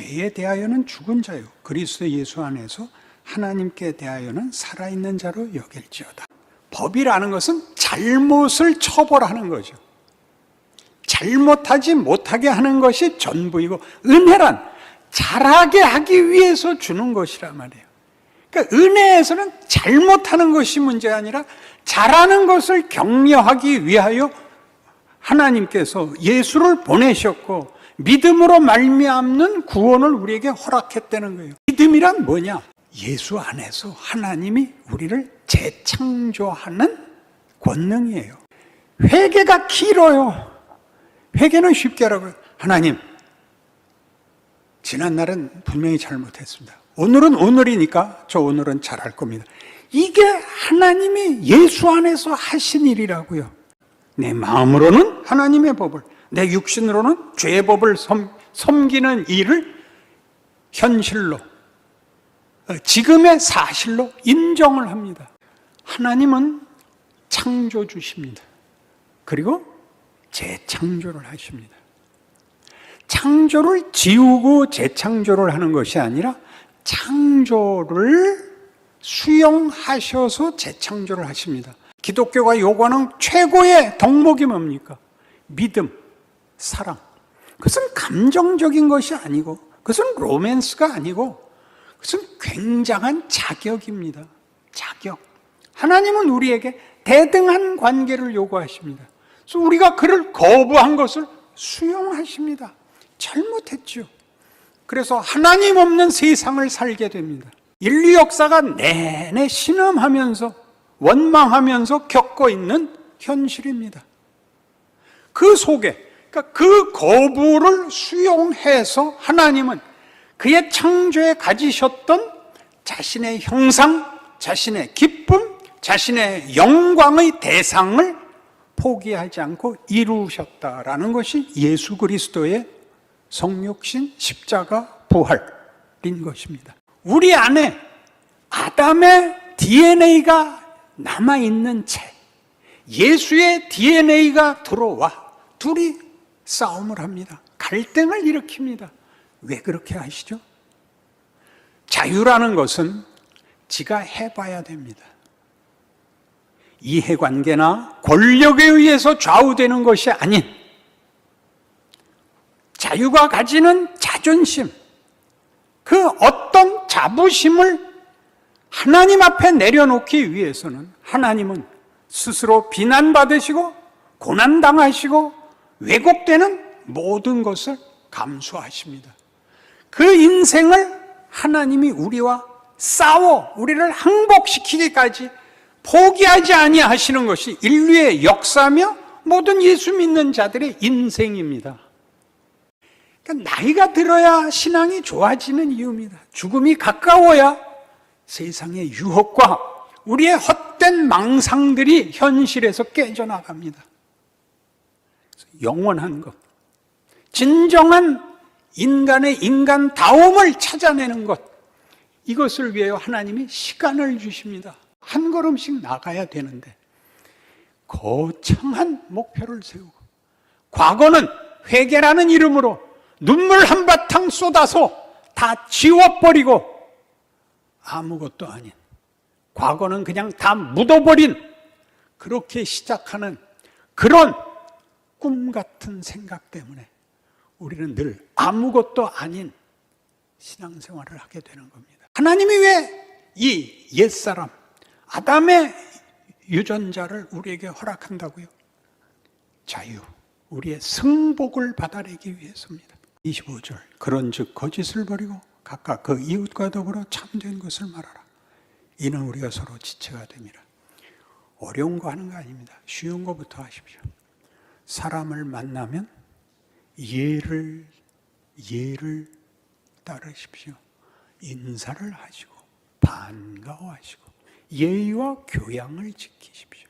죄에 대하여는 죽은 자요 그리스도 예수 안에서 하나님께 대하여는 살아있는 자로 여길지어다. 법이라는 것은 잘못을 처벌하는 거죠. 잘못하지 못하게 하는 것이 전부이고 은혜란 잘하게 하기 위해서 주는 것이란 말이에요. 그러니까 은혜에서는 잘못하는 것이 문제가 아니라 잘하는 것을 격려하기 위하여 하나님께서 예수를 보내셨고 믿음으로 말미암는 구원을 우리에게 허락했다는 거예요. 믿음이란 뭐냐? 예수 안에서 하나님이 우리를 재창조하는 권능이에요. 회개가 길어요. 회개는 쉽게 하라고요. 하나님, 지난 날은 분명히 잘못했습니다. 오늘은 오늘이니까 저 오늘은 잘할 겁니다. 이게 하나님이 예수 안에서 하신 일이라고요. 내 마음으로는 하나님의 법을, 내 육신으로는 죄의 법을 섬, 섬기는 일을 현실로, 어, 지금의 사실로 인정을 합니다. 하나님은 창조주십니다. 그리고 재창조를 하십니다. 창조를 지우고 재창조를 하는 것이 아니라 창조를 수용하셔서 재창조를 하십니다. 기독교가 요구하는 최고의 덕목이 뭡니까? 믿음, 사랑. 그것은 감정적인 것이 아니고, 그것은 로맨스가 아니고, 그것은 굉장한 자격입니다. 자격. 하나님은 우리에게 대등한 관계를 요구하십니다. 그래서 우리가 그를 거부한 것을 수용하십니다. 잘못했죠. 그래서 하나님 없는 세상을 살게 됩니다. 인류 역사가 내내 신음하면서 원망하면서 겪고 있는 현실입니다. 그 속에 그러니까 그 거부를 수용해서 하나님은 그의 창조에 가지셨던 자신의 형상, 자신의 기쁨, 자신의 영광의 대상을 포기하지 않고 이루셨다라는 것이 예수 그리스도의 성육신 십자가 부활인 것입니다. 우리 안에 아담의 DNA가 남아 있는 채 예수의 DNA가 들어와 둘이 싸움을 합니다. 갈등을 일으킵니다. 왜 그렇게 하시죠? 자유라는 것은 지가 해봐야 됩니다. 이해관계나 권력에 의해서 좌우되는 것이 아닌 자유가 가지는 자존심, 그 어떤 자부심을 하나님 앞에 내려놓기 위해서는 하나님은 스스로 비난받으시고 고난당하시고 왜곡되는 모든 것을 감수하십니다. 그 인생을 하나님이 우리와 싸워 우리를 항복시키기까지 포기하지 아니하시는 것이 인류의 역사며 모든 예수 믿는 자들의 인생입니다. 그러니까 나이가 들어야 신앙이 좋아지는 이유입니다. 죽음이 가까워야 세상의 유혹과 우리의 헛된 망상들이 현실에서 깨져나갑니다. 영원한 것, 진정한 인간의 인간다움을 찾아내는 것, 이것을 위해 하나님이 시간을 주십니다. 한 걸음씩 나가야 되는데, 거창한 목표를 세우고, 과거는 회개라는 이름으로 눈물 한바탕 쏟아서 다 지워버리고, 아무것도 아닌, 과거는 그냥 다 묻어버린, 그렇게 시작하는 그런 꿈 같은 생각 때문에 우리는 늘 아무것도 아닌 신앙생활을 하게 되는 겁니다. 하나님이 왜 이 옛사람, 아담의 유전자를 우리에게 허락한다고요? 자유, 우리의 승복을 받아내기 위해서입니다. 25절. 그런 즉 거짓을 버리고 각각 그 이웃과 더불어 참된 것을 말하라. 이는 우리가 서로 지체가 됩니다. 어려운 거 하는 거 아닙니다. 쉬운 거부터 하십시오. 사람을 만나면 예를 예를 따르십시오. 인사를 하시고 반가워하시고 예의와 교양을 지키십시오.